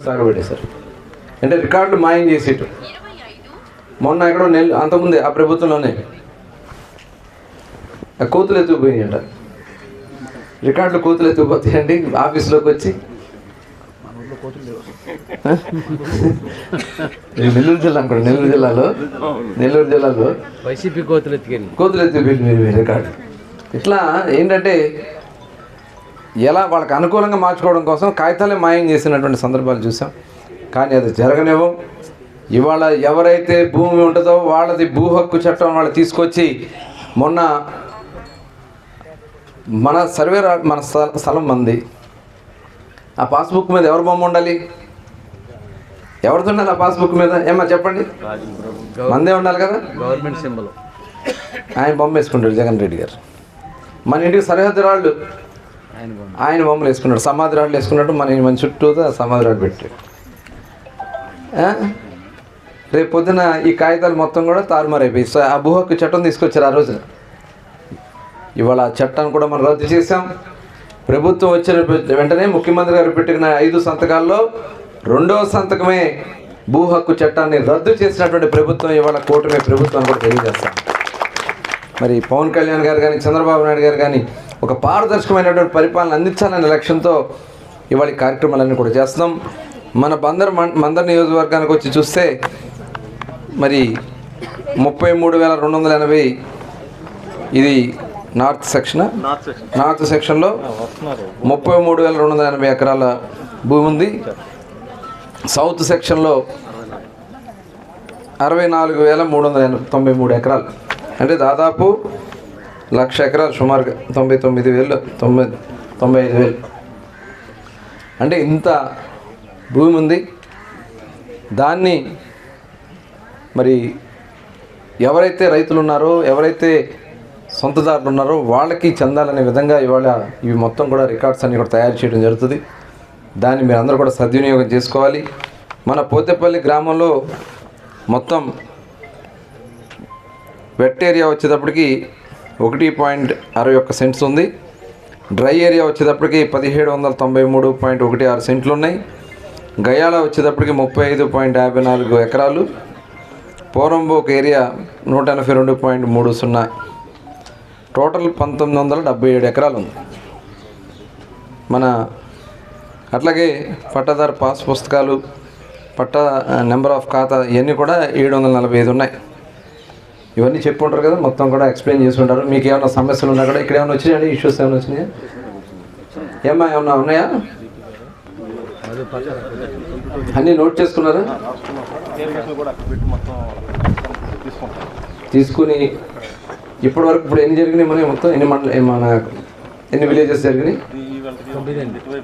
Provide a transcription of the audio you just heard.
సాగబెట్టేశారు అంటే రికార్డులు మాయం చేసేటు మొన్న ఎక్కడో నెల్లు అంతకుముందే ఆ ప్రభుత్వంలోనే. ఆ కోతులు ఎత్తుకుపోయినాయంట. రికార్డులు కోతులు ఎత్తుకుపోతాయండి ఆఫీస్లోకి వచ్చి. నెల్లూరు జిల్లా అనుకోండి నెల్లూరు జిల్లాలో. నెల్లూరు జిల్లాలో. వైసీపీ కోతులు ఎత్తుకెళ్ళి. కోతులు మీ రికార్డు. ఇట్లా ఏంటంటే ఎలా వాళ్ళకి అనుకూలంగా మార్చుకోవడం కోసం కాగితాలే మాయం చేసినటువంటి సందర్భాలు చూసాం. కానీ అది జరగనివ్వం. ఇవాళ ఎవరైతే భూమి ఉంటుందో వాళ్ళది భూ హక్కు చట్టం వాళ్ళు తీసుకొచ్చి మొన్న మన సర్వే మన స్థల- స్థలం మంది. ఆ పాస్బుక్ మీద ఎవరి బొమ్మ ఉండాలి? ఎవరిది ఉండాలి ఆ పాస్బుక్ మీద? ఏమా చెప్పండి. మందే ఉండాలి కదా? Government symbol. ఆయన బొమ్మ వేసుకుంటాడు జగన్ రెడ్డి గారు. మన ఇంటికి సరిహద్దు రాళ్ళు. ఆయన బొమ్మలు వేసుకున్నాడు. సమాధి రాళ్ళు వేసుకున్నట్టు మన మన చుట్టూతో సమాధి రాళ్ళు పెట్టాడు. రేపు పొద్దున ఈ కాగితాలు మొత్తం కూడా తారుమారైపోయి ఆ భూ హక్కు చట్టం తీసుకొచ్చారు ఆ రోజున. ఇవాళ ఆ చట్టాన్ని కూడా మనం రద్దు చేశాం. ప్రభుత్వం వచ్చిన వెంటనే ముఖ్యమంత్రి గారు పెట్టిన ఐదు సంతకాల్లో రెండవ సంతకమే భూ హక్కు చట్టాన్ని రద్దు చేసినటువంటి ప్రభుత్వం ఇవాళ కూటమి ప్రభుత్వం కూడా తెలియజేస్తాం. మరి పవన్ కళ్యాణ్ గారు కానీ చంద్రబాబు నాయుడు గారు కానీ ఒక పారదర్శకమైనటువంటి పరిపాలన అందించాలనే లక్ష్యంతో ఇవాళ కార్యక్రమాలన్నీ కూడా చేస్తున్నాం. మన బందర్ మందర్ నియోజకవర్గానికి వచ్చి చూస్తే మరి ముప్పై మూడు వేల రెండు వందల ఎనభై ఇది నార్త్ సెక్షన్. నార్త్ సెక్షన్లో ముప్పై మూడు వేల రెండు వందల ఎనభై ఎకరాల భూమి ఉంది. సౌత్ సెక్షన్లో అరవై నాలుగు వేల మూడు వందల ఎనభై తొంభై మూడు ఎకరాలు. అంటే దాదాపు లక్ష ఎకరాలు సుమారుగా తొంభై తొమ్మిది వేలు తొంభై తొంభై ఐదు వేలు. అంటే ఇంత భూమి ఉంది. దాన్ని మరి ఎవరైతే రైతులు ఉన్నారో ఎవరైతే సొంతదారులు ఉన్నారో వాళ్ళకి చెందాలనే విధంగా ఇవాళ ఇవి మొత్తం కూడా రికార్డ్స్ అన్ని కూడా తయారు చేయడం జరుగుతుంది. దాన్ని మీరు అందరూ కూడా సద్వినియోగం చేసుకోవాలి. మన పోతేపల్లి గ్రామంలో మొత్తం వెట్ ఏరియా వచ్చేటప్పటికి ఒకటి పాయింట్ అరవై ఒక్క సెంట్స్ ఉంది. డ్రై ఏరియా వచ్చేటప్పటికి పదిహేడు వందల తొంభై మూడు పాయింట్ ఒకటి ఆరు సెంట్లు ఉన్నాయి. గయాల వచ్చేటప్పటికి ముప్పై ఐదు పాయింట్ యాభై నాలుగు ఎకరాలు. పోరంబోక్ ఏరియా నూట ఎనభై రెండు పాయింట్ మూడు సున్నా. టోటల్ పంతొమ్మిది వందల డెబ్బై ఏడు ఎకరాలు ఉంది. మన అట్లాగే పట్టాదారు పాస్ పుస్తకాలు పట్టా నెంబర్ ఆఫ్ ఖాతా ఇవన్నీ కూడా ఏడు వందల నలభై ఐదు ఉన్నాయి. ఇవన్నీ చెప్పి ఉంటారు కదా మొత్తం కూడా ఎక్స్ప్లెయిన్ చేసి ఉంటారు మీకు ఏమైనా సమస్యలు ఉన్నా కూడా ఇక్కడ ఏమైనా వచ్చినాయండి ఇష్యూస్ ఏమైనా వచ్చినాయా? ఏమా ఏమన్నా ఉన్నాయా? అన్నీ నోట్ చేసుకున్నారా? తీసుకుని ఇప్పటి వరకు ఇప్పుడు ఎన్ని జరిగినాయి మన మొత్తం? ఎన్ని మండల మన ఎన్ని విలేజెస్ జరిగినాయి?